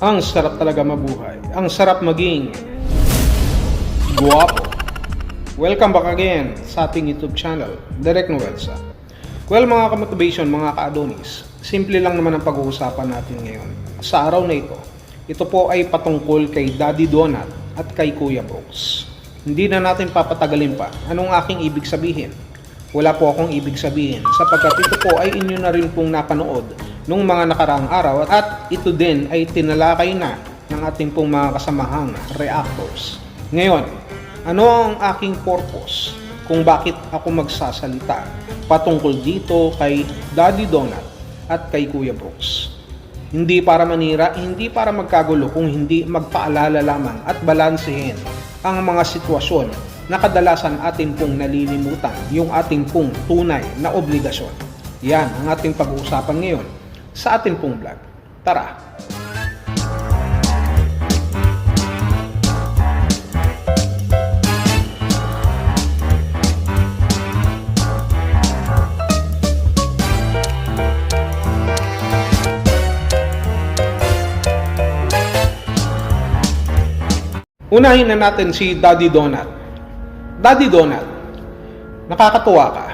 Ang sarap talaga mabuhay. Ang sarap maging guwapo. Welcome back again sa ating YouTube channel, Direct Noelsa. Well mga ka-motivation, mga ka-adonis, simple lang naman ang pag-uusapan natin ngayon. Sa araw na ito, ito po ay patungkol kay Daddy Donut at kay Kuya Brooks. Hindi na natin papatagalin pa. Anong aking ibig sabihin? Wala po akong ibig sabihin sapagkat ito po ay inyo na rin pong napanood nung mga nakaraang araw at ito din ay tinalakay na ng ating pong mga kasamahang reactors. Ngayon, ano ang aking purpose kung bakit ako magsasalita patungkol dito kay Daddy Donut at kay Kuya Brooks? Hindi para manira, hindi para magkagulo, kung hindi magpaalala lamang at balansehin ang mga sitwasyon na kadalasan atin pong nalilimutan, yung ating pong tunay na obligasyon. Yan ang ating pag-uusapan ngayon sa ating pong vlog. Tara! Unahin na natin si Daddy Donut. Daddy Donut, nakakatuwa ka.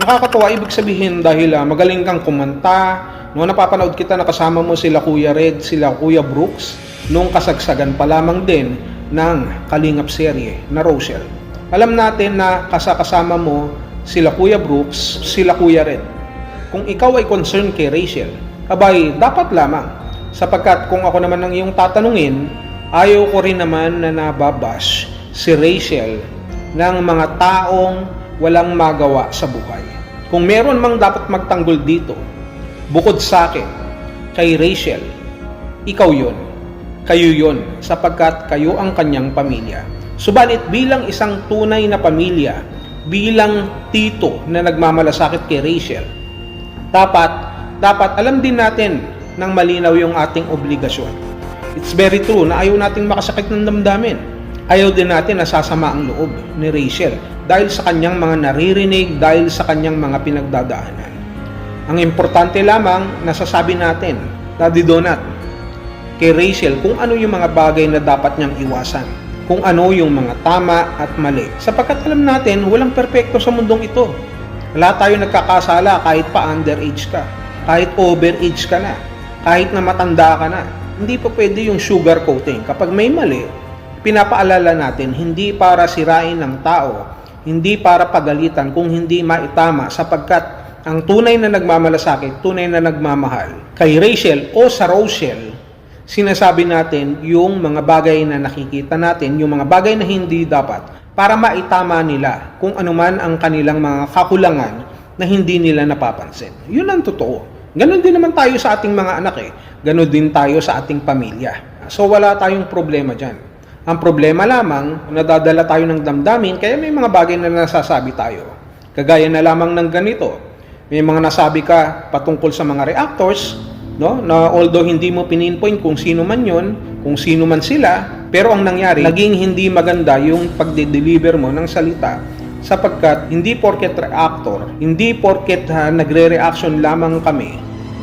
Nakakatuwa, ibig sabihin dahil ah, magaling kang kumanta, no, napapanood kita na kasama mo sila Kuya Red, sila Kuya Brooks, nung kasagsagan pa lamang din ng Kalingap serye na Rochelle. Alam natin na kasakasama mo sila Kuya Brooks, sila Kuya Red. Kung ikaw ay concerned kay Rachel, abay, dapat lamang. Sapagkat kung ako naman ang iyong tatanungin, ayaw ko rin naman na nababash si Rachel ng mga taong walang magawa sa buhay. Kung meron mang dapat magtanggol dito, bukod sa akin, kay Rachel, ikaw yon, kayo yon, sapagkat kayo ang kanyang pamilya. Subalit bilang isang tunay na pamilya, bilang tito na nagmamalasakit kay Rachel, dapat, dapat alam din natin ng malinaw yung ating obligasyon. It's very true na ayaw nating makasakit ng damdamin. Ayaw din natin na sasama ang loob ni Rachel dahil sa kanyang mga naririnig, dahil sa kanyang mga pinagdadaanan. Ang importante lamang nasasabi natin, Daddy Donut, kay Rachel kung ano yung mga bagay na dapat niyang iwasan. Kung ano yung mga tama at mali. Sapagkat alam natin, walang perpekto sa mundong ito. Wala tayo nagkakasala kahit pa underage ka. Kahit overage ka na. Kahit na matanda ka na. Hindi pa pwede yung sugar coating. Kapag may mali, pinapaalala natin, hindi para sirain ng tao, hindi para pagalitan kung hindi maitama sapagkat ang tunay na nagmamalasakit, tunay na nagmamahal kay Rachel o sa Rochelle, sinasabi natin yung mga bagay na nakikita natin, yung mga bagay na hindi dapat para maitama nila kung anuman ang kanilang mga kakulangan na hindi nila napapansin. Yun ang totoo. Ganon din naman tayo sa ating mga anak eh. Ganon din tayo sa ating pamilya. So wala tayong problema dyan. Ang problema lamang, nadadala tayo ng damdamin, kaya may mga bagay na nasasabi tayo. Kagaya na lamang ng ganito. May mga nasabi ka patungkol sa mga reactors, no? Na although hindi mo pininpoint kung sino man 'yon, kung sino man sila, pero ang nangyari, naging hindi maganda yung pagde-deliver mo ng salita sapagkat hindi porket reactor, hindi porket ha, nagre-reaction lamang kami,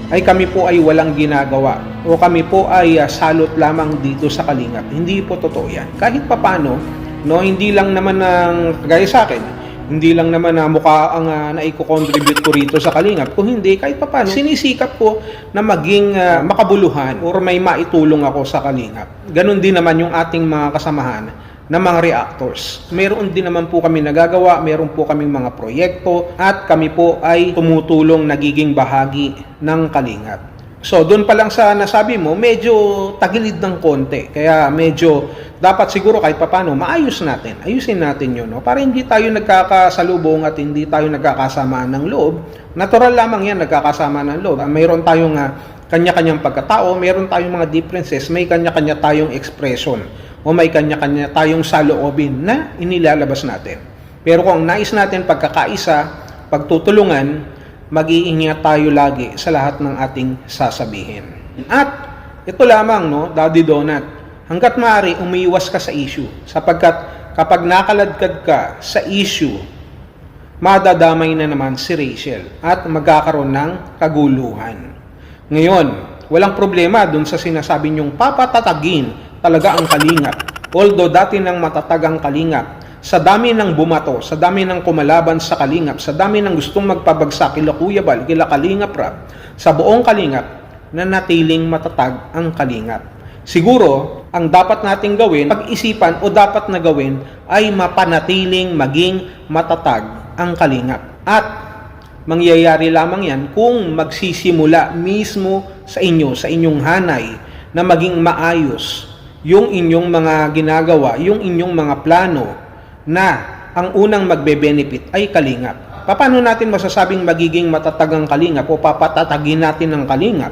ay kami po ay walang ginagawa o kami po ay ah, salot lamang dito sa Kalingap. Hindi po totoo yan. Kahit papano, no, hindi lang naman ng gaya sa akin, hindi lang naman na mukha ang uh, naiko-contribute ko rito sa Kalingap. Kung hindi, kahit papano, sinisikap ko na maging ah, makabuluhan or may maitulong ako sa Kalingap. Ganon din naman yung ating mga kasamahan na mga reactors. Meron din naman po kami nagagawa, meron po kaming mga proyekto at kami po ay tumutulong nagiging bahagi ng Kalingap. So, doon pa lang sa nasabi mo, medyo tagilid ng konti. Kaya medyo dapat siguro kahit papano maayos natin. Ayusin natin yun. No? Para hindi tayo nagkakasalubong at hindi tayo nagkakasamaan ng loob. Natural lamang yan, nagkakasama ng loob. Mayroon tayong uh, kanya-kanyang pagkatao, mayroon tayong mga differences, may kanya-kanya tayong expression o may kanya-kanya tayong saloobin na inilalabas natin. Pero kung nais natin pagkakaisa, pagtutulungan, mag-iingat tayo lagi sa lahat ng ating sasabihin. At ito lamang, no, Daddy Donut, hanggat maaari umiiwas ka sa issue sapagkat kapag nakaladkad ka sa issue madadamay na naman si Rachel at magkakaroon ng kaguluhan. Ngayon, walang problema dun sa sinasabi niyong papatatagin talaga ang kalingap. Although dati nang matatag ang kalingap, sa dami ng bumato, sa dami ng kumalaban sa kalingap, sa dami ng gustong magpabagsak kila Kuya Bal, kila Kalingap Rap, sa buong kalingap, na natiling matatag ang kalingap. Siguro, ang dapat nating gawin, pag-isipan o dapat na gawin ay mapanatiling maging matatag ang kalingap. At mangyayari lamang yan kung magsisimula mismo sa inyo, sa inyong hanay, na maging maayos yung inyong mga ginagawa, yung inyong mga plano na ang unang magbe-benefit ay kalingap. Paano natin masasabing magiging matatag ang kalingap o papatatagin natin ang kalingap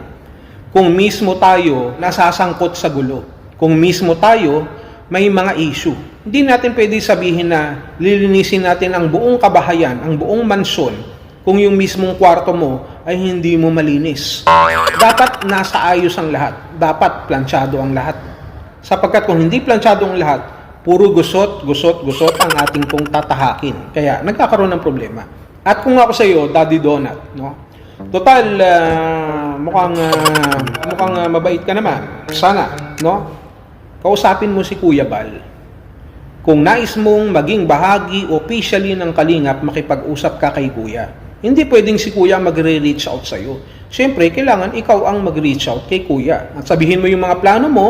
kung mismo tayo nasasangkot sa gulo? Kung mismo tayo may mga issue. Hindi natin pwede sabihin na lilinisin natin ang buong kabahayan, ang buong mansyon, kung yung mismong kwarto mo ay hindi mo malinis. Dapat nasa ayos ang lahat. Dapat planchado ang lahat. Sapagkat kung hindi planchado ang lahat, puro gusot, gusot, gusot ang ating pong tatahakin. Kaya nagkakaroon ng problema. At kung ako sa iyo, Daddy Donut, no? Total, ah, mukhang, ah, mukhang ah, mabait ka naman. Sana, no? Kausapin mo si Kuya Bal. Kung nais mong maging bahagi officially ng Kalingap, makipag-usap ka kay Kuya. Hindi pwedeng si Kuya magre-reach out sa'yo. Siyempre, kailangan ikaw ang mag-reach out kay Kuya. At sabihin mo yung mga plano mo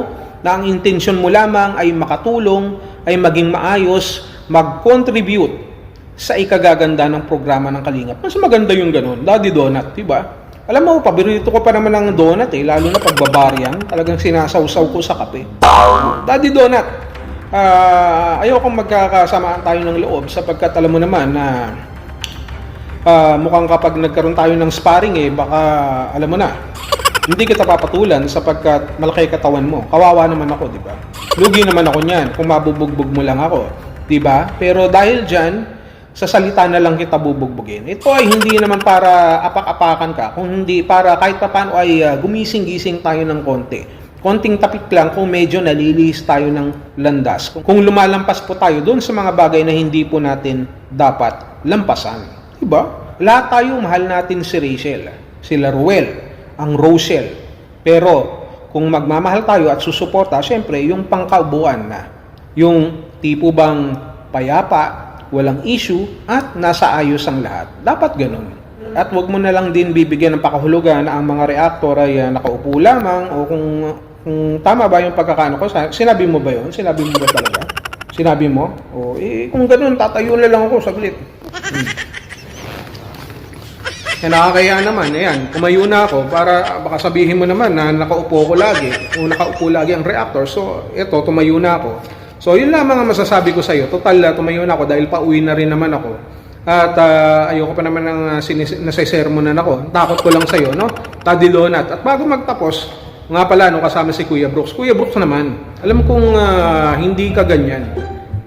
na ang intensyon mo lamang ay makatulong, ay maging maayos, mag-contribute sa ikagaganda ng programa ng Kalingap. Mas maganda yung ganun. Daddy Donut, di ba? Alam mo, paborito ko pa naman ng donut eh, lalo na pagbabaryan. Talagang sinasawsaw ko sa kape. Daddy Donut, ah ayoko magkakasamaan tayo ng loob sapagkat alam mo naman na ah, mukhang kapag nagkaroon tayo ng sparring eh, baka alam mo na, hindi kita papatulan sapagkat malaki katawan mo. Kawawa naman ako, di ba? Lugi naman ako niyan kung mabubugbog mo lang ako, di ba? Pero dahil diyan, sa salita na lang kita bubugbugin. Ito ay hindi naman para apak-apakan ka, kung hindi para kahit paano ay ah, gumising-gising tayo ng konti. Konting tapik lang kung medyo nalilis tayo ng landas. Kung, lumalampas po tayo doon sa mga bagay na hindi po natin dapat lampasan. Diba? Lahat tayo mahal natin si Rachel, sila Ruel, ang Rosel. Pero kung magmamahal tayo at susuporta, syempre yung pangkaubuan na. Yung tipo bang payapa, walang issue, at nasa ayos ang lahat. Dapat ganun. At wag mo na lang din bibigyan ng pakahulugan na ang mga reactor ay ah, nakaupo lamang o kung, kung tama ba yung pagkakano ko. Sinabi mo ba yun? Sinabi mo ba talaga? Sinabi mo? O, eh, kung ganun, tatayo na lang ako saglit. Hmm. Eh, nakakaya naman, ayan, kumayo na ako para baka sabihin mo naman na nakaupo ko lagi o nakaupo lagi ang reactor. So, eto, tumayo na ako. So, yun lamang ang masasabi ko sa iyo. Total, ah, tumayo na ako dahil pauwi na rin naman ako. At ah, ayoko pa naman ng uh, nasisermonan ako. Takot ko lang sa iyo, no? Tadi Donut. At bago magtapos, nga pala, no, kasama si Kuya Brooks. Kuya Brooks naman, alam kong ah, hindi ka ganyan.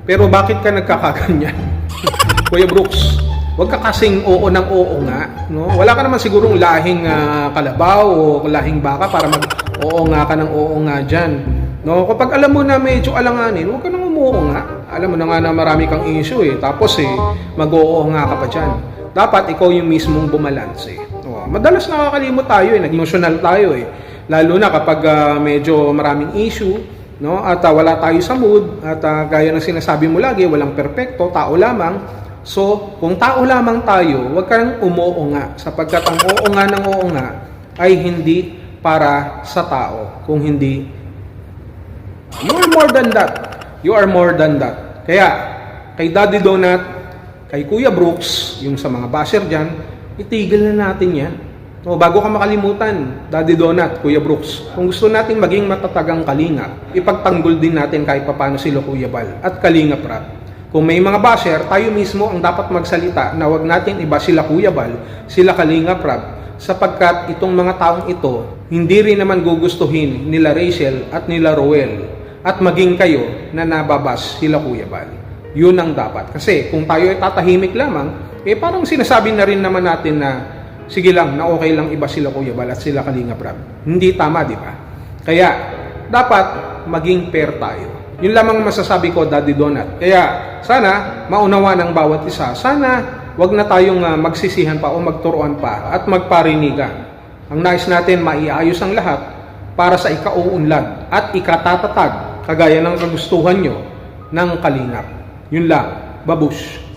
Pero bakit ka nagkakaganyan? Kuya Brooks, Huwag ka kasing oo ng oo nga. No? Wala ka naman sigurong lahing ah, kalabaw o lahing baka para mag oo nga ka ng oo nga dyan. No? Kapag alam mo na medyo alanganin, huwag ka nang umuoo nga. Alam mo na nga na marami kang issue eh. Tapos eh, mag-oo nga ka pa dyan. Dapat ikaw yung mismong bumalanse. Oh, madalas nakakalimot tayo eh, nag-emotional tayo eh. Lalo na kapag ah, medyo maraming issue, no? At ah, wala tayo sa mood at ah, gaya ng sinasabi mo lagi, walang perpekto, tao lamang. So, kung tao lamang tayo, huwag ka nang umuo nga sapagkat ang oo nga ng oo nga ay hindi para sa tao, kung hindi You are more than that. You are more than that. Kaya, kay Daddy Donut, kay Kuya Brooks, yung sa mga basher dyan, itigil na natin yan. O, bago ka makalimutan, Daddy Donut, Kuya Brooks, kung gusto natin maging matatagang kalinga, ipagtanggol din natin kahit papano sila Kuya Bal at Kalinga Prab. Kung may mga basher, tayo mismo ang dapat magsalita na wag natin iba sila Kuya Bal, sila Kalinga Prab, sapagkat itong mga taong ito, hindi rin naman gugustuhin nila Rachel at nila Roel at maging kayo na nababas sila Kuya Bal. Yun ang dapat. Kasi kung tayo ay tatahimik lamang, eh parang sinasabi na rin naman natin na sige lang, na okay lang iba sila Kuya Bal at sila Kalinga Prab. Hindi tama, di ba? Kaya, dapat maging fair tayo. Yun lamang masasabi ko, Daddy Donut. Kaya, sana, maunawa ng bawat isa. Sana, wag na tayong ah, magsisihan pa o magturuan pa at magparinigan. Ang nais natin maiayos ang lahat para sa ikauunlad at ikatatag kagaya ng kagustuhan nyo ng kalingap. Yun lang. Babush.